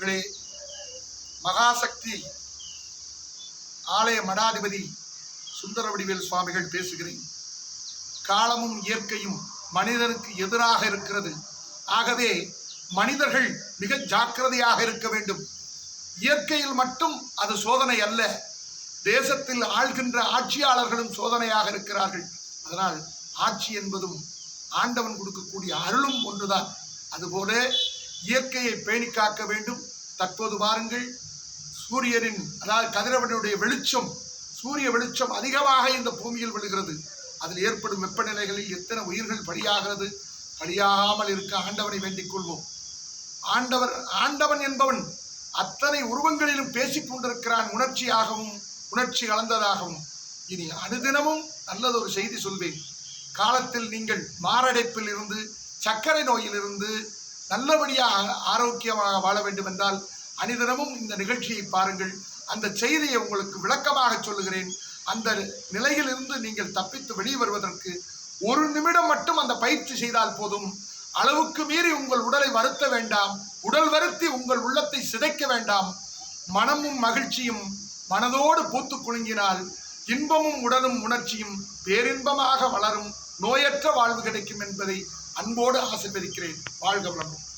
பெரியவர்களே மகாசக்தி ஆலய மடாதிபதி சுந்தரவடிவேல் சுவாமிகள் பேசுகிறேன். காலமும் இயற்கையும் மனிதனுக்கு எதிராக இருக்கிறது. ஆகவே மனிதர்கள் மிக ஜாக்கிரதையாக இருக்க வேண்டும். இயற்கையில் மட்டும் அது சோதனை அல்ல. தேசத்தில் ஆள்கின்ற ஆட்சியாளர்களும் சோதனையாக இருக்கிறார்கள். அதனால் ஆட்சி என்பதும் ஆண்டவன் கொடுக்கக்கூடிய அருளும் ஒன்றுதான். அதுபோல இயற்கையை பேணி காக்க வேண்டும். தற்போது பாருங்கள் சூரியனின் அதாவது கதிரவனுடைய வெளிச்சம் சூரிய வெளிச்சம் அதிகமாக இந்த பூமியில் விழுகிறது. அதில் ஏற்படும் வெப்பநிலைகளில் எத்தனை உயிர்கள் பலியாகிறது பலியாகாமல் இருக்க ஆண்டவனை வேண்டிக் கொள்வோம். ஆண்டவர் ஆண்டவன் என்பவன் அத்தனை உருவங்களிலும் பேசிக் கொண்டிருக்கிறான் உணர்ச்சியாகவும் உணர்ச்சி கலந்ததாகவும். இனி அனுதினமும் நல்லதொரு செய்தி சொல்வேன். காலத்தில் நீங்கள் மாரடைப்பில் இருந்து சர்க்கரை நோயிலிருந்து நல்லபடியாக ஆரோக்கியமாக வாழ வேண்டும் என்றால் அனிதனமும் இந்த நிகழ்ச்சியை பாருங்கள். அந்த செய்தியை உங்களுக்கு விளக்கமாக சொல்லுகிறேன். அந்த நிலையிலிருந்து நீங்கள் தப்பித்து வெளியே வருவதற்கு ஒரு நிமிடம் மட்டும் அந்த பயிற்சி செய்தால் போதும். அளவுக்கு மீறி உங்கள் உடலை வருத்த வேண்டாம். உடல் வருத்தி உங்கள் உள்ளத்தை சிதைக்க வேண்டாம். மனமும் மகிழ்ச்சியும் மனதோடு பூத்து குலுங்கினால் இன்பமும் உடலும் உணர்ச்சியும் பேரின்பமாக வளரும். நோயற்ற வாழ்வு கிடைக்கும் என்பதை அன்போடு ஆசிர்வதிக்கிறேன். வாழ்க வளமும்